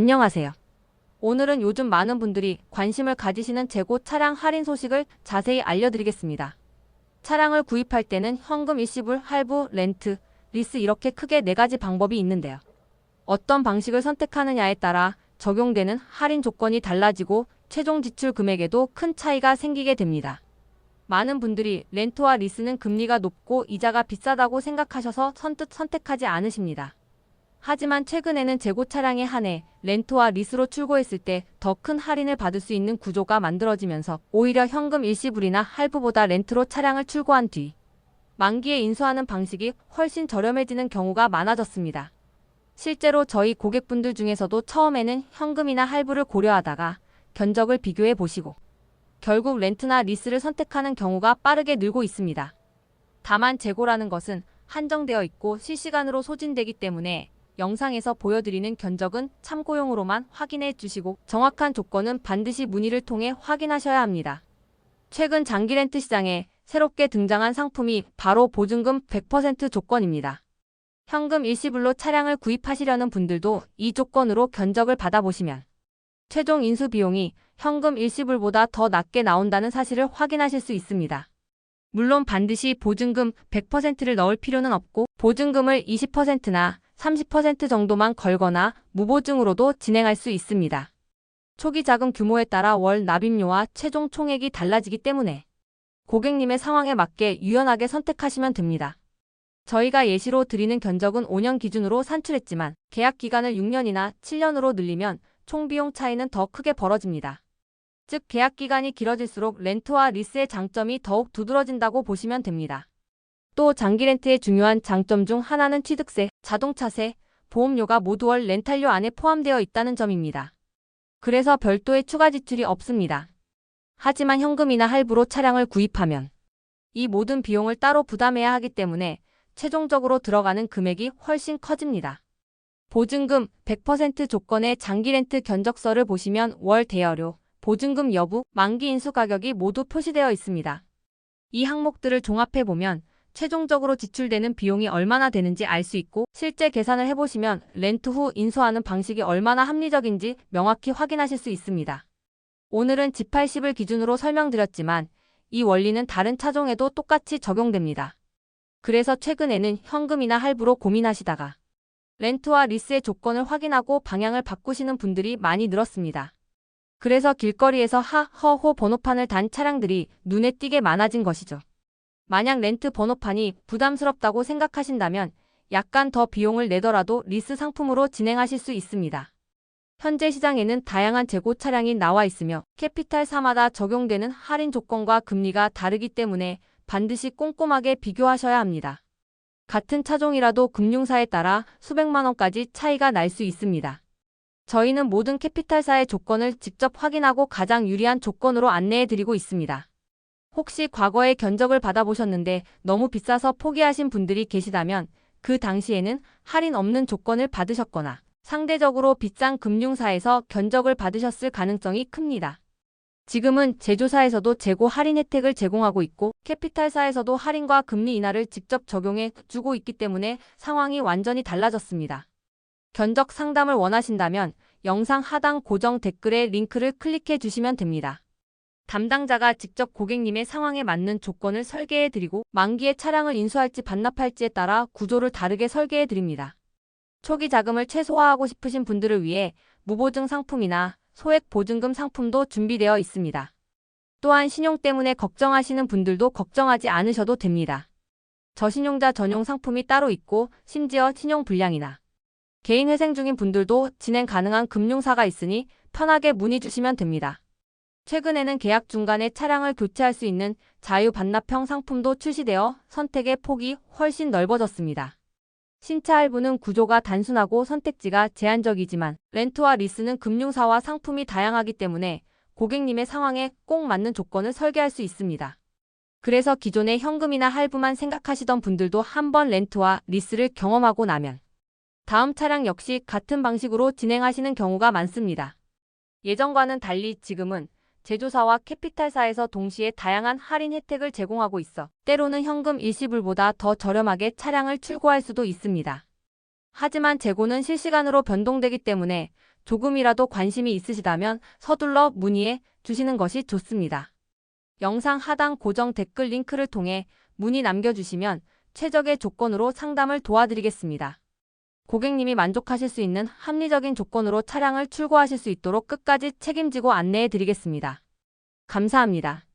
안녕하세요. 오늘은 요즘 많은 분들이 관심을 가지시는 재고 차량 할인 소식을 자세히 알려드리겠습니다. 차량을 구입할 때는 현금 일시불, 할부, 렌트, 리스 이렇게 크게 네 가지 방법이 있는데요. 어떤 방식을 선택하느냐에 따라 적용되는 할인 조건이 달라지고 최종 지출 금액에도 큰 차이가 생기게 됩니다. 많은 분들이 렌트와 리스는 금리가 높고 이자가 비싸다고 생각하셔서 선뜻 선택하지 않으십니다. 하지만 최근에는 재고 차량에 한해 렌트와 리스로 출고했을 때 더 큰 할인을 받을 수 있는 구조가 만들어지면서 오히려 현금 일시불이나 할부보다 렌트로 차량을 출고한 뒤 만기에 인수하는 방식이 훨씬 저렴해지는 경우가 많아졌습니다. 실제로 저희 고객분들 중에서도 처음에는 현금이나 할부를 고려하다가 견적을 비교해 보시고 결국 렌트나 리스를 선택하는 경우가 빠르게 늘고 있습니다. 다만 재고라는 것은 한정되어 있고 실시간으로 소진되기 때문에 영상에서 보여드리는 견적은 참고용으로만 확인해 주시고 정확한 조건은 반드시 문의를 통해 확인하셔야 합니다. 최근 장기 렌트 시장에 새롭게 등장한 상품이 바로 보증금 100% 조건입니다. 현금 일시불로 차량을 구입하시려는 분들도 이 조건으로 견적을 받아보시면 최종 인수 비용이 현금 일시불보다 더 낮게 나온다는 사실을 확인하실 수 있습니다. 물론 반드시 보증금 100%를 넣을 필요는 없고 보증금을 20%나 30% 정도만 걸거나 무보증으로도 진행할 수 있습니다. 초기 자금 규모에 따라 월 납입료와 최종 총액이 달라지기 때문에 고객님의 상황에 맞게 유연하게 선택하시면 됩니다. 저희가 예시로 드리는 견적은 5년 기준으로 산출했지만 계약 기간을 6년이나 7년으로 늘리면 총 비용 차이는 더 크게 벌어집니다. 즉 계약 기간이 길어질수록 렌트와 리스의 장점이 더욱 두드러진다고 보시면 됩니다. 또 장기 렌트의 중요한 장점 중 하나는 취득세, 자동차세, 보험료가 모두 월 렌탈료 안에 포함되어 있다는 점입니다. 그래서 별도의 추가 지출이 없습니다. 하지만 현금이나 할부로 차량을 구입하면 이 모든 비용을 따로 부담해야 하기 때문에 최종적으로 들어가는 금액이 훨씬 커집니다. 보증금 100% 조건의 장기 렌트 견적서를 보시면 월 대여료, 보증금 여부, 만기 인수 가격이 모두 표시되어 있습니다. 이 항목들을 종합해 보면 최종적으로 지출되는 비용이 얼마나 되는지 알 수 있고 실제 계산을 해보시면 렌트 후 인수하는 방식이 얼마나 합리적인지 명확히 확인하실 수 있습니다. 오늘은 G80을 기준으로 설명드렸지만 이 원리는 다른 차종에도 똑같이 적용됩니다. 그래서 최근에는 현금이나 할부로 고민하시다가 렌트와 리스의 조건을 확인하고 방향을 바꾸시는 분들이 많이 늘었습니다. 그래서 길거리에서 하, 허, 호 번호판을 단 차량들이 눈에 띄게 많아진 것이죠. 만약 렌트 번호판이 부담스럽다고 생각하신다면 약간 더 비용을 내더라도 리스 상품으로 진행하실 수 있습니다. 현재 시장에는 다양한 재고 차량이 나와 있으며 캐피탈사마다 적용되는 할인 조건과 금리가 다르기 때문에 반드시 꼼꼼하게 비교하셔야 합니다. 같은 차종이라도 금융사에 따라 수백만 원까지 차이가 날 수 있습니다. 저희는 모든 캐피탈사의 조건을 직접 확인하고 가장 유리한 조건으로 안내해 드리고 있습니다. 혹시 과거에 견적을 받아보셨는데 너무 비싸서 포기하신 분들이 계시다면 그 당시에는 할인 없는 조건을 받으셨거나 상대적으로 비싼 금융사에서 견적을 받으셨을 가능성이 큽니다. 지금은 제조사에서도 재고 할인 혜택을 제공하고 있고 캐피탈사에서도 할인과 금리 인하를 직접 적용해 주고 있기 때문에 상황이 완전히 달라졌습니다. 견적 상담을 원하신다면 영상 하단 고정 댓글에 링크를 클릭해 주시면 됩니다. 담당자가 직접 고객님의 상황에 맞는 조건을 설계해 드리고 만기에 차량을 인수할지 반납할지에 따라 구조를 다르게 설계해 드립니다. 초기 자금을 최소화하고 싶으신 분들을 위해 무보증 상품이나 소액 보증금 상품도 준비되어 있습니다. 또한 신용 때문에 걱정하시는 분들도 걱정하지 않으셔도 됩니다. 저신용자 전용 상품이 따로 있고 심지어 신용 불량이나 개인 회생 중인 분들도 진행 가능한 금융사가 있으니 편하게 문의 주시면 됩니다. 최근에는 계약 중간에 차량을 교체할 수 있는 자유 반납형 상품도 출시되어 선택의 폭이 훨씬 넓어졌습니다. 신차 할부는 구조가 단순하고 선택지가 제한적이지만 렌트와 리스는 금융사와 상품이 다양하기 때문에 고객님의 상황에 꼭 맞는 조건을 설계할 수 있습니다. 그래서 기존에 현금이나 할부만 생각하시던 분들도 한번 렌트와 리스를 경험하고 나면 다음 차량 역시 같은 방식으로 진행하시는 경우가 많습니다. 예전과는 달리 지금은 제조사와 캐피탈사에서 동시에 다양한 할인 혜택을 제공하고 있어 때로는 현금 일시불보다 더 저렴하게 차량을 출고할 수도 있습니다. 하지만 재고는 실시간으로 변동되기 때문에 조금이라도 관심이 있으시다면 서둘러 문의해 주시는 것이 좋습니다. 영상 하단 고정 댓글 링크를 통해 문의 남겨주시면 최적의 조건으로 상담을 도와드리겠습니다. 고객님이 만족하실 수 있는 합리적인 조건으로 차량을 출고하실 수 있도록 끝까지 책임지고 안내해 드리겠습니다. 감사합니다.